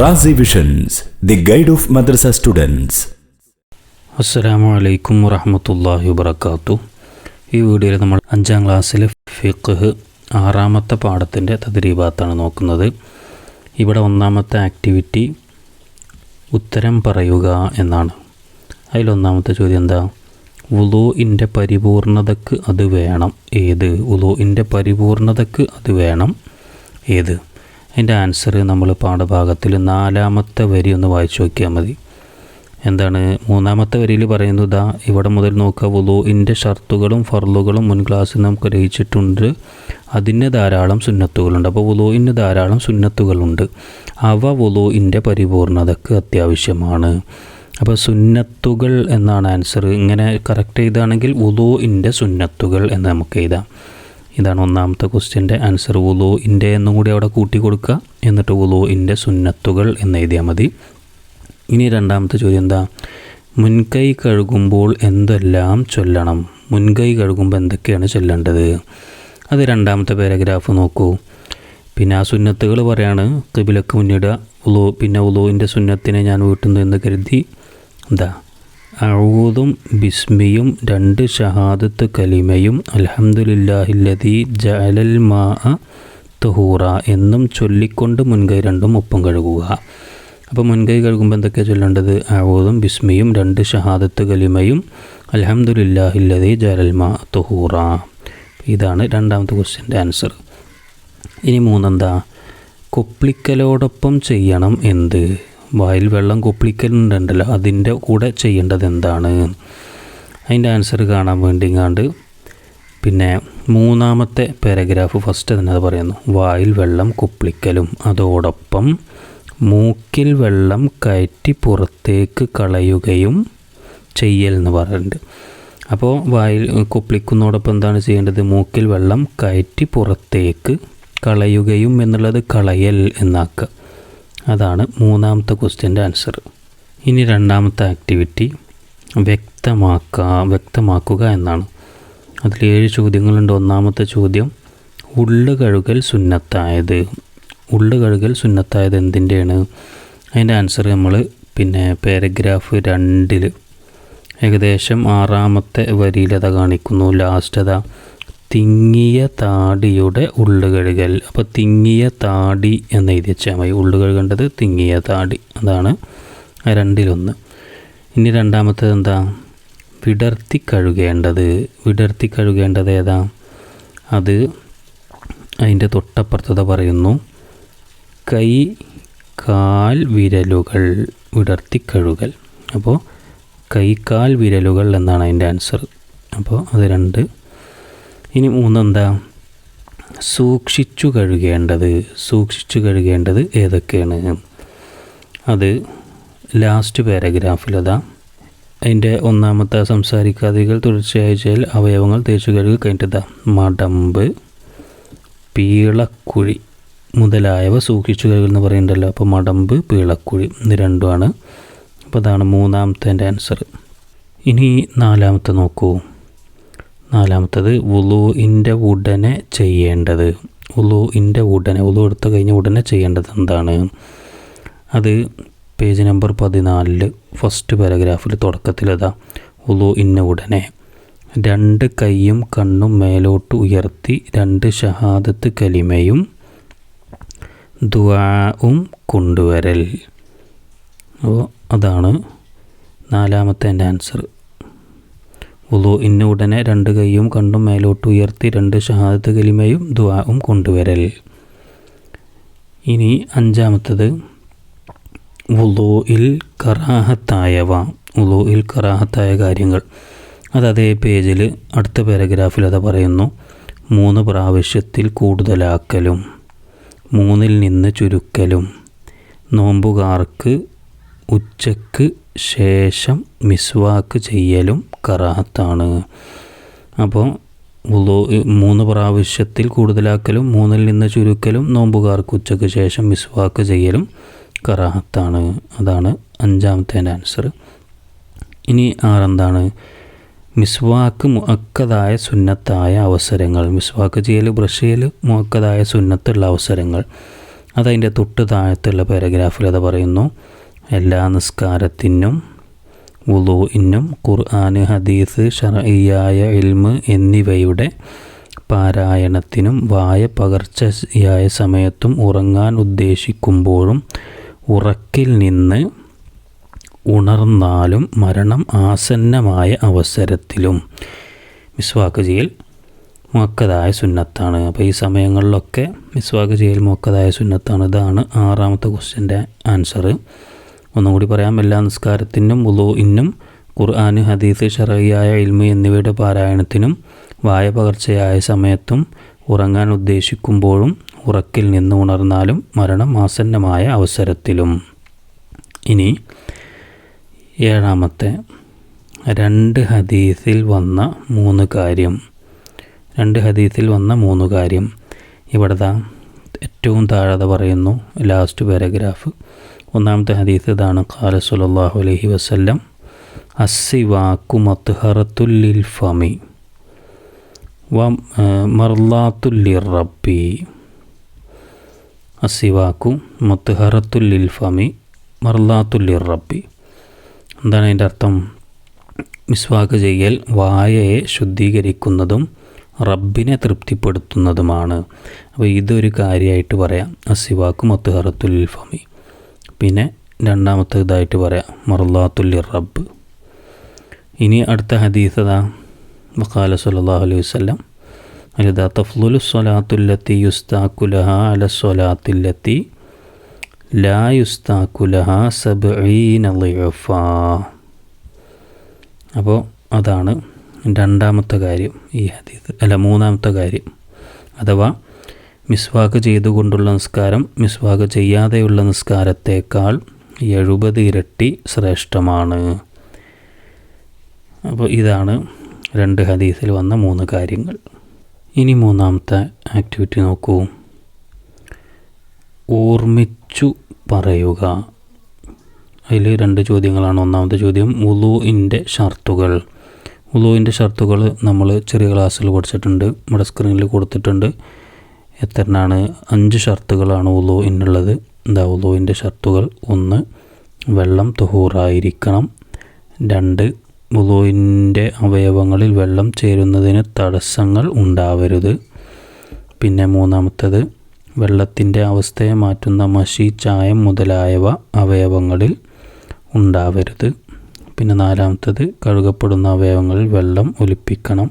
Razi visions the guide of madrasa students അസ്സലാമു അലൈക്കും വറഹമത്തല്ലാഹി വബർക്കാത്തു ഈ വീഡിയോയിൽ നമ്മൾ അഞ്ചാം ക്ലാസ്സിലെ ഫിഖ് ആറാമത്തെ പാഠത്തിന്റെ തദ്രീബാത്താണ് നോക്കുന്നത്. ഇവിടെ ഒന്നാമത്തെ ആക്ടിവിറ്റി ഉത്തരം പറയുക എന്നാണ്. അതിലൊന്നാമത്തെ ചോദ്യം എന്താ? ഉലോഇന്റെ പരിപൂർണതക്ക് അത് വേണം. ഏത്? ഉലോഇന്റെ പരിപൂർണതക്ക് അത് വേണം. ഏത്? അതിന്റെ ആൻസർ നമ്മൾ പാഠഭാഗത്തിൽ നാലാമത്തെ വരി ഒന്ന് വായിച്ചു നോക്കിയാൽ മതി. എന്താണ്? മൂന്നാമത്തെ വരിയിൽ പറയുന്നത് ഇതാ ഇവിടെ മുതൽ നോക്കുക വുളൂഇന്റെ ഷർത്തുകളും ഫർളുകളും മുൻ ക്ലാസ്സിൽ നമുക്ക് ഗ്രഹിച്ചിട്ടുണ്ട്. അതിന് ധാരാളം സുന്നത്തുകളുണ്ട്. അപ്പോൾ വുളൂഇന് ധാരാളം സുന്നത്തുകളുണ്ട്. അവ വുളൂഇന്റെ പരിപൂർണതക്ക് അത്യാവശ്യമാണ്. അപ്പോൾ സുന്നത്തുകൾ എന്നാണ് ആൻസർ ഇങ്ങനെ കറക്റ്റ് ചെയ്താണെങ്കിൽ വുളൂഇന്റെ സുന്നത്തുകൾ എന്ന് നമുക്ക് എഴുതാം. ഇതാണ് ഒന്നാമത്തെ ക്വസ്റ്റ്യന്റെ ആൻസർ വുളൂഇന്റെ എന്നും കൂടി അവിടെ കൂട്ടി കൊടുക്കുക എന്നിട്ട് വുളൂഇന്റെ സുന്നത്തുകൾ എന്ന് എഴുതിയാൽ മതി. ഇനി രണ്ടാമത്തെ ചോദ്യം എന്താ? മുൻകൈ കഴുകുമ്പോൾ എന്തെല്ലാം ചൊല്ലണം? മുൻകൈ കഴുകുമ്പോൾ എന്തൊക്കെയാണ് ചൊല്ലേണ്ടത്? അത് രണ്ടാമത്തെ പാരഗ്രാഫ് നോക്കൂ. പിന്നെ ആ സുന്നത്തുകൾ പറയാണ് കിബിലക്ക് മുന്നിടുക. ഉളു പിന്നെ ഉളുവിന്റെ സുന്നത്തിനെ ഞാൻ വീട്ടുന്നു എന്ന് കരുതി. എന്താ? അഴൂതും ബിസ്മിയും രണ്ട് ഷഹാദത്ത് കലിമയും അലഹമുല്ലാഹില്ലതി ജഅലൽ മാ തുഹൂറ എന്നും ചൊല്ലിക്കൊണ്ട് മുൻകൈ രണ്ടും ഒപ്പം കഴുകുക. അപ്പോൾ മുൻകൈ കഴുകുമ്പോൾ എന്തൊക്കെയാണ് ചൊല്ലേണ്ടത്? അഴൂതും ബിസ്മിയും രണ്ട് ഷഹാദത്ത് കലിമയും അലഹമുല്ലാഹില്ലതി ജഅലൽ മാ തുഹൂറ. ഇതാണ് രണ്ടാമത്തെ ക്വസ്റ്റ്യന്റെ ആൻസർ. ഇനി മൂന്നെന്താ? കൊപ്ലിക്കലോടൊപ്പം ചെയ്യണം എന്ത്? വായിൽ വെള്ളം കൊപ്ലിക്കലുണ്ടല്ലോ അതിന്റെ കൂടെ ചെയ്യേണ്ടത് എന്താണ് അതിന്റെ ആൻസർ കാണാൻ വേണ്ടി കണ്ട് പിന്നെ മൂന്നാമത്തെ പാരഗ്രാഫ് ഫസ്റ്റ് തന്നെ അത് പറയുന്നു. വായിൽ വെള്ളം കുപ്പിക്കലും അതോടൊപ്പം മൂക്കിൽ വെള്ളം കയറ്റി പുറത്തേക്ക് കളയുകയും ചെയ്യൽ എന്ന് പറയുന്നുണ്ട് അപ്പോൾ വായിൽ കുപ്പിക്കുന്നതോടൊപ്പം എന്താണ് ചെയ്യേണ്ടത്? മൂക്കിൽ വെള്ളം കയറ്റി പുറത്തേക്ക് കളയുകയും എന്നുള്ളത് കളയൽ എന്നാക്കുക. അതാണ് മൂന്നാമത്തെ ക്വസ്റ്റ്യന്റെ ആൻസർ. ഇനി രണ്ടാമത്തെ ആക്ടിവിറ്റി വ്യക്തമാക്കുക വ്യക്തമാക്കുക എന്നാണ്. അതിൽ ഏഴ് ചോദ്യങ്ങളുണ്ട്. ഒന്നാമത്തെ ചോദ്യം ഉള്ളു കഴുകൽ സുന്നത്തായത്. ഉള്ളു കഴുകൽ സുന്നത്തായത് എന്തിന്റെയാണ്? അതിന്റെ ആൻസർ നമ്മൾ പിന്നെ പാരഗ്രാഫ് രണ്ടിൽ ഏകദേശം ആറാമത്തെ വരിയിലത കാണിക്കുന്നു. ലാസ്റ്റ് അതാ തിങ്ങിയ താടിയുടെ ഉള്ളുകഴുകൽ. അപ്പോൾ തിങ്ങിയ താടി എന്ന് എഴുതി വെച്ചാൽ മതി ഉള്ളുകഴുകേണ്ടത് തിങ്ങിയ താടി. അതാണ് രണ്ടിലൊന്ന്. ഇനി രണ്ടാമത്തേത് എന്താ? വിടർത്തി കഴുകേണ്ടത്. വിടർത്തി കഴുകേണ്ടത് ഏതാ? അത് അതിന്റെ തൊട്ടപ്പുറത്തത പറയുന്നു. കൈ കാൽ വിരലുകൾ വിടർത്തി കഴുകൽ. അപ്പോൾ കൈക്കാൽ വിരലുകൾ എന്നാണ് അതിന്റെ ആൻസർ. അപ്പോൾ അത് രണ്ട്. ഇനി മൂന്നെന്താ? സൂക്ഷിച്ചു കഴുകേണ്ടത്. സൂക്ഷിച്ചു കഴുകേണ്ടത് ഏതൊക്കെയാണ്? അത് ലാസ്റ്റ് പാരഗ്രാഫിലതാ അതിന്റെ ഒന്നാമത്തെ സംസാരിക്കാതികൾ തുടർച്ചയായി അവയവങ്ങൾ തേച്ചു കഴുകി കഴിഞ്ഞിട്ടതാ. മടമ്പ് പീളക്കുഴി മുതലായവ സൂക്ഷിച്ചു കഴുകൽ എന്ന് പറയുന്നുണ്ടല്ലോ. അപ്പോൾ മടമ്പ് പീളക്കുഴി ഇത് രണ്ടുമാണ്. അപ്പോൾ അതാണ് മൂന്നാമത്തെ ആൻസർ ഇനി നാലാമത്തെ നോക്കൂ. നാലാമത്തത് ഉലുവിന്റെ ഉടനെ ചെയ്യേണ്ടത്. ഉലുവിന്റെ ഉടനെ ഉലു എടുത്തു കഴിഞ്ഞ ഉടനെ ചെയ്യേണ്ടത് എന്താണ്? അത് പേജ് നമ്പർ പതിനാലിൽ ഫസ്റ്റ് പാരഗ്രാഫിൽ തുടക്കത്തിലതാ. ഉലു ഇന്ന ഉടനെ. രണ്ട് കൈയും കണ്ണും മേലോട്ട് ഉയർത്തി രണ്ട് ഷഹാദത്ത് കലിമയും ദുവാവും കൊണ്ടുവരൽ. അപ്പോൾ അതാണ് നാലാമത്തെ എന്റെ ആൻസർ. ഉളു. ഇന്ന ഉടനെ രണ്ട് കൈയും കണ്ടും മേലോട്ട് ഉയർത്തി രണ്ട് ഷഹാദത്ത് കലിമയും ദുആവും കൊണ്ടുവരൽ. ഇനി അഞ്ചാമത്തത്. വുളുയിൽ കറാഹത്തായവ. വുളുയിൽ കറാഹത്തായ കാര്യങ്ങൾ. അത് അതേ പേജിൽ അടുത്ത പാരഗ്രാഫിൽ അത് പറയുന്നു. മൂന്ന് പ്രാവശ്യത്തിൽ കൂടുതലാക്കലും. മൂന്നിൽ നിന്ന് ചുരുക്കലും. നോമ്പുകാർക്ക് ഉച്ചയ്ക്ക് ശേഷം മിസ്വാക്ക് ചെയ്യലും കറാഹത്താണ് അപ്പോൾ മൂന്ന് പ്രാവശ്യത്തിൽ കൂടുതലാക്കലും മൂന്നിൽ നിന്ന് ചുരുക്കലും നോമ്പുകാർക്ക് ഉച്ചയ്ക്ക് ശേഷം മിസ്വാക്ക് ചെയ്യലും കറാഹത്താണ് അതാണ് അഞ്ചാമത്തെ ആൻസർ ഇനി ആറെന്താണ്? മിസ്വാക്ക് മുഹക്കതായ സുന്നത്തായ അവസരങ്ങൾ. മിസ്വാക്ക് ചെയ്യൽ ബ്രഷ് ചെയ്യൽ മുഹക്കതായ സുന്നത്തുള്ള അവസരങ്ങൾ. അതതിന്റെ തൊട്ട് താഴത്തുള്ള പാരഗ്രാഫിൽ അത് പറയുന്നു. എല്ലാ നിസ്കാരത്തിനും വുളൂഇനും ഖുർആൻ ഹദീസ് ഷർഇയായ ഇൽമ് എന്നിവയുടെ പാരായണത്തിനും വായ പകർച്ചയായ സമയത്തും ഉറങ്ങാൻ ഉദ്ദേശിക്കുമ്പോഴും ഉറക്കിൽ നിന്ന് ഉണർന്നാലും മരണം ആസന്നമായ അവസരത്തിലും. മിസ്വാക്ക് ചെയ്യൽ മുക്കതായ സുന്നത്താണ്. അപ്പോൾ ഈ സമയങ്ങളിലൊക്കെ മിസ്വാക്ക് ചെയ്യൽ മുക്കതായ സുന്നത്താണ്. ഇതാണ് ആറാമത്തെ ക്വസ്റ്റ്യന്റെ ആൻസർ ഒന്നും കൂടി പറയാം. എല്ലാ നിസ്കാരത്തിനും ഉലു ഇന്നും ഖുർആൻ ഹദീസ് ഷറയ്യായ ഇൽമ എന്നിവയുടെ പാരായണത്തിനും വായ പകർച്ചയായ സമയത്തും ഉറങ്ങാൻ ഉദ്ദേശിക്കുമ്പോഴും ഉറക്കിൽ നിന്ന് ഉണർന്നാലും മരണം ആസന്നമായ അവസരത്തിലും. ഇനി ഏഴാമത്തെ രണ്ട് ഹദീസിൽ വന്ന മൂന്ന് കാര്യം. രണ്ട് ഹദീസിൽ വന്ന മൂന്ന് കാര്യം. ഇവിടുത്തെ ഏറ്റവും താഴെ പറയുന്നു ലാസ്റ്റ് പാരഗ്രാഫ് ഒന്നാമത്തെ ഹദീസ് ഇതാണ്. ഖാല സുലല്ലാഹു അലൈഹി വസല്ലം അസ്സിവാക്കു മത്ഹറത്തുല്ലിൽ ഫമി വ മർലാത്തുല്ലിർ റബ്ബി. അസ്സിവാക്കു മത്ഹറത്തുല്ലിൽ ഫമി മർലാത്തുല്ലിർ റബ്ബി. എന്താണ് അതിന്റെ അർത്ഥം? മിസ്വാക്ക് ചെയ്യൽ വായയെ ശുദ്ധീകരിക്കുന്നതും റബ്ബിനെ തൃപ്തിപ്പെടുത്തുന്നതുമാണ്. അപ്പോൾ ഇതൊരു കാര്യമായിട്ട് പറയാം. അസിവാക്കും അത്തുഹറത്തുൽ ഫമി പിന്നെ രണ്ടാമത്തെ ഇതായിട്ട് പറയാം മറുല്ലാത്തുല്ലി റബ്ബ്. ഇനി അടുത്ത ഹദീസതാ വക്കാല സല്ലാഹു അലൈഹി വസ്ലം അലിദ തഫ്ലുലു സ്വലാത്തുല്ലത്തി യുസ്താക്കുലഹ അല സ്വലാത്തില്ലത്തി ലാ യുസ്താക്കുലഹ സബ്ഈന ളിഅഫാ അപ്പോൾ അതാണ് രണ്ടാമത്തെ കാര്യം ഈ ഹദീസ് അല്ല മൂന്നാമത്തെ കാര്യം. അഥവാ മിസ്വാക്ക് ചെയ്തുകൊണ്ടുള്ള നിസ്കാരം മിസ്വാക്ക് ചെയ്യാതെയുള്ള നിസ്കാരത്തേക്കാൾ എഴുപത് ഇരട്ടി ശ്രേഷ്ഠമാണ്. അപ്പോൾ ഇതാണ് രണ്ട് ഹദീസിൽ വന്ന മൂന്ന് കാര്യങ്ങൾ. ഇനി മൂന്നാമത്തെ ആക്ടിവിറ്റി നോക്കൂ. ഓർമ്മിച്ചു പറയുക. അതിൽ രണ്ട് ചോദ്യങ്ങളാണ്. ഒന്നാമത്തെ ചോദ്യം ഉലുവിന്റെ ഷർത്തുകൾ. ഉലുവിന്റെ ഷർത്തുകൾ നമ്മൾ ചെറിയ ക്ലാസ്സിൽ പഠിച്ചിട്ടുണ്ട് നമ്മുടെ സ്ക്രീനിൽ കൊടുത്തിട്ടുണ്ട്. എത്രനാണ്? അഞ്ച് ഷർത്തുകളാണ് ഉലുവിനുള്ളത് എന്താ ഉലുവിന്റെ ഷർത്തുകൾ. ഒന്ന് വെള്ളം തുഹൂറായിരിക്കണം. രണ്ട് ഉലുവിന്റെ അവയവങ്ങളിൽ വെള്ളം ചേരുന്നതിന് തടസ്സങ്ങൾ ഉണ്ടാവരുത്. പിന്നെ മൂന്നാമത്തത് വെള്ളത്തിന്റെ അവസ്ഥയെ മാറ്റുന്ന മഷി ചായം മുതലായവ അവയവങ്ങളിൽ ഉണ്ടാവരുത്. പിന്നെ നാലാമത്തത് കഴുകപ്പെടുന്ന അവയവങ്ങളിൽ വെള്ളം ഒലിപ്പിക്കണം.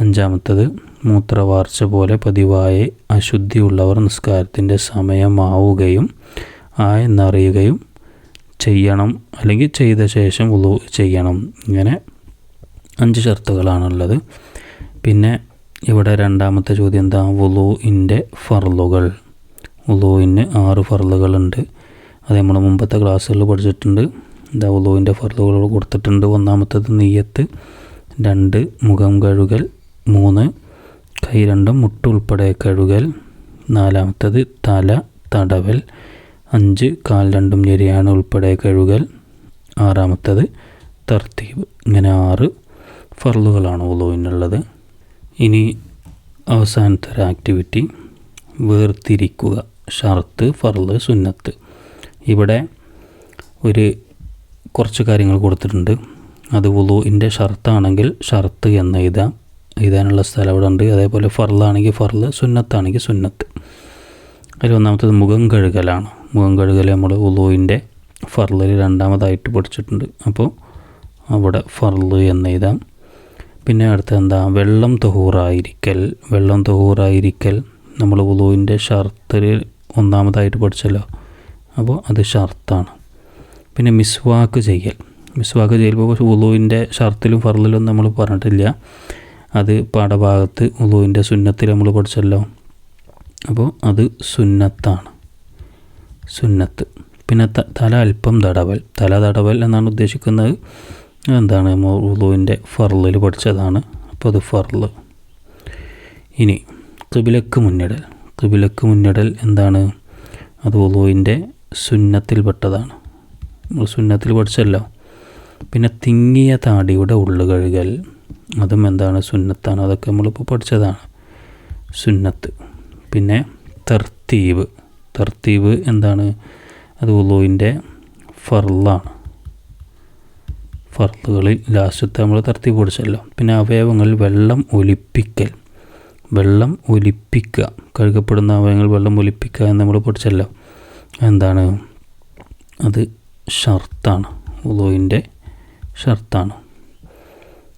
അഞ്ചാമത്തത് മൂത്രവാർച്ച പോലെ പതിവായി അശുദ്ധിയുള്ളവർ നിസ്കാരത്തിന്റെ സമയമാവുകയും ആ എന്നറിയുകയും ചെയ്യണം അല്ലെങ്കിൽ ചെയ്ത ശേഷം ഉളു ചെയ്യണം. ഇങ്ങനെ അഞ്ച് ഷർത്തുകളാണുള്ളത്. പിന്നെ ഇവിടെ രണ്ടാമത്തെ ചോദ്യം എന്താ? വുളുവിന്റെ ഫർലുകൾ വുളുവിന് ആറ് ഫർലുകളുണ്ട് അത് നമ്മൾ മുമ്പത്തെ ക്ലാസ്സുകളിൽ പഠിച്ചിട്ടുണ്ട്. എന്താ? വുളുവിന്റെ ഫർലുകൾ കൊടുത്തിട്ടുണ്ട്. ഒന്നാമത്തത് നെയ്യത്ത് രണ്ട് മുഖം കഴുകൽ മൂന്ന്. കൈ രണ്ടും മുട്ടുൾപ്പെടെ കഴുകൽ. നാലാമത്തത് തല തടവൽ. അഞ്ച് കാൽ രണ്ടും ഞെരിയാണ് ഉൾപ്പെടെ കഴുകൽ. ആറാമത്തത് തർത്തീബ്. ഇങ്ങനെ ആറ് ഫർലുകളാണ് ഉളുവിനുള്ളത്. ഇനി അവസാനത്തെ ഒരു ആക്ടിവിറ്റി. വേർതിരിക്കുക. ഷർത്ത് ഫർൾ സുന്നത്ത്. ഇവിടെ ഒരു കുറച്ച് കാര്യങ്ങൾ കൊടുത്തിട്ടുണ്ട്. അത് വുളുവിന്റെ ഷർത്താണെങ്കിൽ ഷർത്ത് എന്ന് എഴുതാം. എഴുതാനുള്ള സ്ഥലം അവിടെ ഉണ്ട് അതേപോലെ ഫർലാണെങ്കിൽ ഫർൾ സുന്നത്താണെങ്കിൽ സുന്നത്ത്. അതിൽ ഒന്നാമത്തത് മുഖം കഴുകലാണ്. മുഖം കഴുകൽ നമ്മൾ ഉലുവിന്റെ ഫർളിൽ രണ്ടാമതായിട്ട് പഠിച്ചിട്ടുണ്ട് അപ്പോൾ അവിടെ ഫർൾ എന്ന് എഴുതാം. പിന്നെ അടുത്ത എന്താ? വെള്ളം തൊഹൂറായിരിക്കൽ. വെള്ളം തൊഹൂറായിരിക്കൽ നമ്മൾ ഉലുവിന്റെ ഷർത്തിൽ ഒന്നാമതായിട്ട് പഠിച്ചല്ലോ അപ്പോൾ അത് ഷർത്താണ്. പിന്നെ മിസ്വാക്ക് ചെയ്യൽ. മിസ്വാക്ക് ചെയ്യുമ്പോൾ ഉലുവിന്റെ ഷർത്തിലും ഫർളിലും നമ്മൾ പറഞ്ഞിട്ടില്ല. അത് പാഠഭാഗത്ത് ഉളുവിന്റെ സുന്നത്തിൽ നമ്മൾ പഠിച്ചല്ലോ. അപ്പോൾ അത് സുന്നത്താണ്. സുന്നത്ത്. പിന്നെ തല അല്പം തടവൽ. തല തടവൽ എന്നാണ് ഉദ്ദേശിക്കുന്നത്. എന്താണ് ഉളുവിന്റെ ഫർലിൽ പഠിച്ചതാണ്. അപ്പോൾ അത് ഫർൾ. ഇനി കിബിലക്ക് മുന്നിടൽ. കിബിലക്ക് മുന്നിടൽ എന്താണ്? അത് ഉളുവിന്റെ സുന്നത്തിൽപ്പെട്ടതാണ് നമ്മൾ സുന്നത്തിൽ പഠിച്ചല്ലോ. പിന്നെ തിങ്ങിയ താടിയുടെ ഉള്ളു കഴുകൽ അതും എന്താണ്? സുന്നത്താണ്. അതൊക്കെ നമ്മളിപ്പോൾ പഠിച്ചതാണ്. സുന്നത്ത്. പിന്നെ തർത്തീവ് തർത്തീവ് എന്താണ്? അത് ഉളുവിന്റെ ഫർലാണ് ഫർലുകളിൽ ലാസ്റ്റത്തെ നമ്മൾ തർത്തീവ് പഠിച്ചല്ലോ. പിന്നെ അവയവങ്ങളിൽ വെള്ളം ഒലിപ്പിക്കൽ. വെള്ളം ഒലിപ്പിക്കുക. കഴുകപ്പെടുന്ന അവയവങ്ങൾ വെള്ളം ഒലിപ്പിക്കുക എന്ന് നമ്മൾ പഠിച്ചല്ലോ. എന്താണ്? അത് ഷർത്താണ്. ഉളുവിന്റെ ഷർത്താണ്.